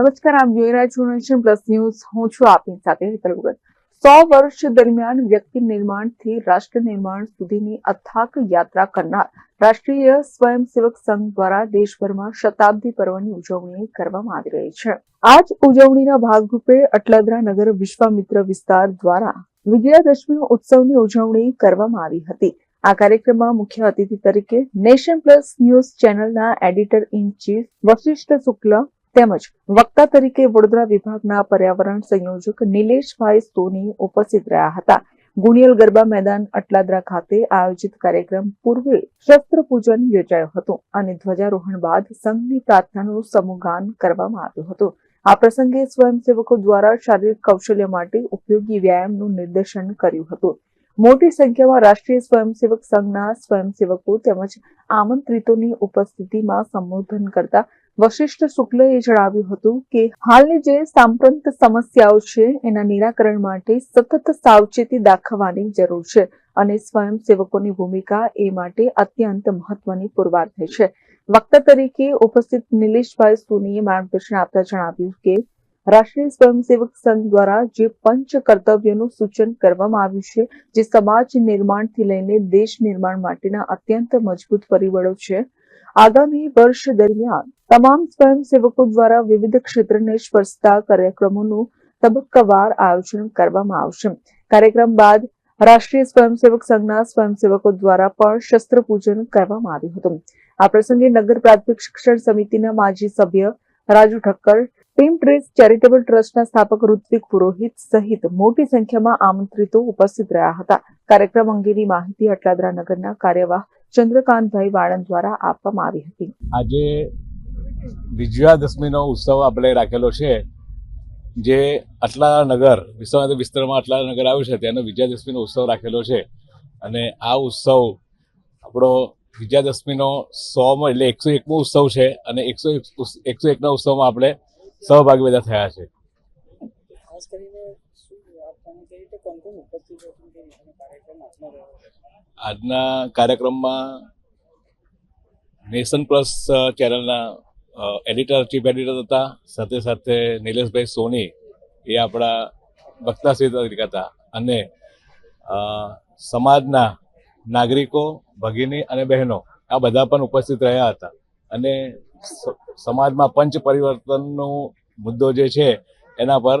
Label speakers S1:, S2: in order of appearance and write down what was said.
S1: નમસ્કાર, આપ જોઈ રહ્યા છો નેશન પ્લસ ન્યૂઝ. હું છું આપની સાથે હેતલ ભગત. સો વર્ષ દરમિયાન વ્યક્તિ નિર્માણથી રાષ્ટ્ર નિર્માણ સુધીની અથાક યાત્રા કરનાર રાષ્ટ્રીય સ્વયંસેવક સંઘ દ્વારા દેશભરમાં શતાબ્દી પર્વની ઉજવણી કરવામાં આવી રહી છે. આજ ઉજવણીના ભાગરૂપે અટલાદરા નગર વિશ્વામિત્ર વિસ્તાર દ્વારા વિજયાદશમી ઉત્સવની ઉજવણી કરવામાં આવી હતી. આ કાર્યક્રમમાં મુખ્ય અતિથિ તરીકે નેશન પ્લસ ન્યૂઝ ચેનલના editor in chief Vashishtha Shukla તેમજ વક્તા તરીકે વડોદરા વિભાગના પર્યાવરણ સંયોજક નિલેશભાઈ સોની ઉપસ્થિત રહ્યા હતા. ગુણિયલ ગરબા મેદાન અટલાદરા ખાતે આયોજિત કાર્યક્રમ પૂર્વે શસ્ત્ર પૂજન યોજાયું હતું અને ધ્વજારોહણ બાદ સંઘની પ્રાર્થનાનું સમૂહગાન કરવામાં આવ્યું હતું. આ પ્રસંગે સ્વયંસેવકો દ્વારા શારીરિક કૌશલ્ય માટે ઉપયોગી વ્યાયામનું નિર્દેશન કર્યું હતું. મોટી સંખ્યામાં રાષ્ટ્રીય સ્વયંસેવક સંઘના સ્વયંસેવકો તેમજ આમંત્રિતોની ઉપસ્થિતિમાં સંબોધન કરતા વશિષ્ઠ શુક્લએ જણાવ્યું હતું કે હાલની જે સાંપ્રત સમસ્યાઓ છે, એના નિરાકરણ માટે સતત સાવચેતી દાખવવાની જરૂર છે અને સ્વયંસેવકોની ભૂમિકા એ માટે અત્યંત મહત્વની પુરવાર થઈ છે. વક્તા તરીકે ઉપસ્થિત નિલેશભાઈ સોનીએ માર્ગદર્શન આપતા જણાવ્યું કે, રાષ્ટ્રીય સ્વયંસેવક સંઘ દ્વારા જે પંચ કર્તવ્યોનું સૂચન કરવામાં આવ્યું છે, જે સમાજ નિર્માણથી લઈને દેશ નિર્માણ માટેના અત્યંત મજબૂત પરિબળો છે આગામી વર્ષ દરમિયાન તમામ સ્વયંસેવકો દ્વારા વિવિધ ક્ષેત્રને સ્પર્શતા કાર્યક્રમોનું તબક્કાવાર આયોજન કરવામાં આવશે. કાર્યક્રમ બાદ રાષ્ટ્રીય સ્વયંસેવક સંઘના સ્વયંસેવકો દ્વારા પણ શસ્ત્ર કરવામાં આવ્યું હતું. આ પ્રસંગે નગર પ્રાથમિક શિક્ષણ સમિતિના માજી સભ્ય Raju Thakkar, team trace charitable ટ્રસ્ટના સ્થાપક ઋત્વિક પુરોહિત સહિત મોટી સંખ્યામાં આમંત્રિતો ઉપસ્થિત રહ્યા હતા. કાર્યક્રમ અંગેની માહિતી અટલાદરા નગરના કાર્યવાહ ચંદ્રકાંતભાઈ વાળંદ દ્વારા આપવામાં આવી હતી.
S2: આજે વિજયાદશમીનો ઉત્સવ આપણે રાખેલો છે, જે આટલા નગર વિશ્વનાથ વિસ્તારમાં આટલા નગર આવ્યું છે તેનો વિજયાદશમીનો ઉત્સવ રાખેલો છે. અને આ ઉત્સવ આપણો વિજયાદશમીનો સોમો એટલે એકસો એકમો ઉત્સવ છે, અને એકસો એકસો એકના ઉત્સવમાં આપણે સહભાગી બધા થયા છે.
S3: ખાસ કરીને શું આપ કઈ રીતે કોણ કોણ ઉપસ્થિત હતું રીતનો કાર્યક્રમ આજનો
S2: આજના કાર્યક્રમમાં નેશન પ્લસ ચેનલના એડિટર ચીફ એડિટર હતા સાથે સાથે નિલેશભાઈ સોની એ આપણા વક્તાશ્રી તરીકે હતા અને સમાજના નાગરિકો, ભગીની અને બહેનો આ બધા પણ ઉપસ્થિત રહ્યા હતા. અને સમાજમાં પંચ પરિવર્તનનો મુદ્દો જે છે એના પર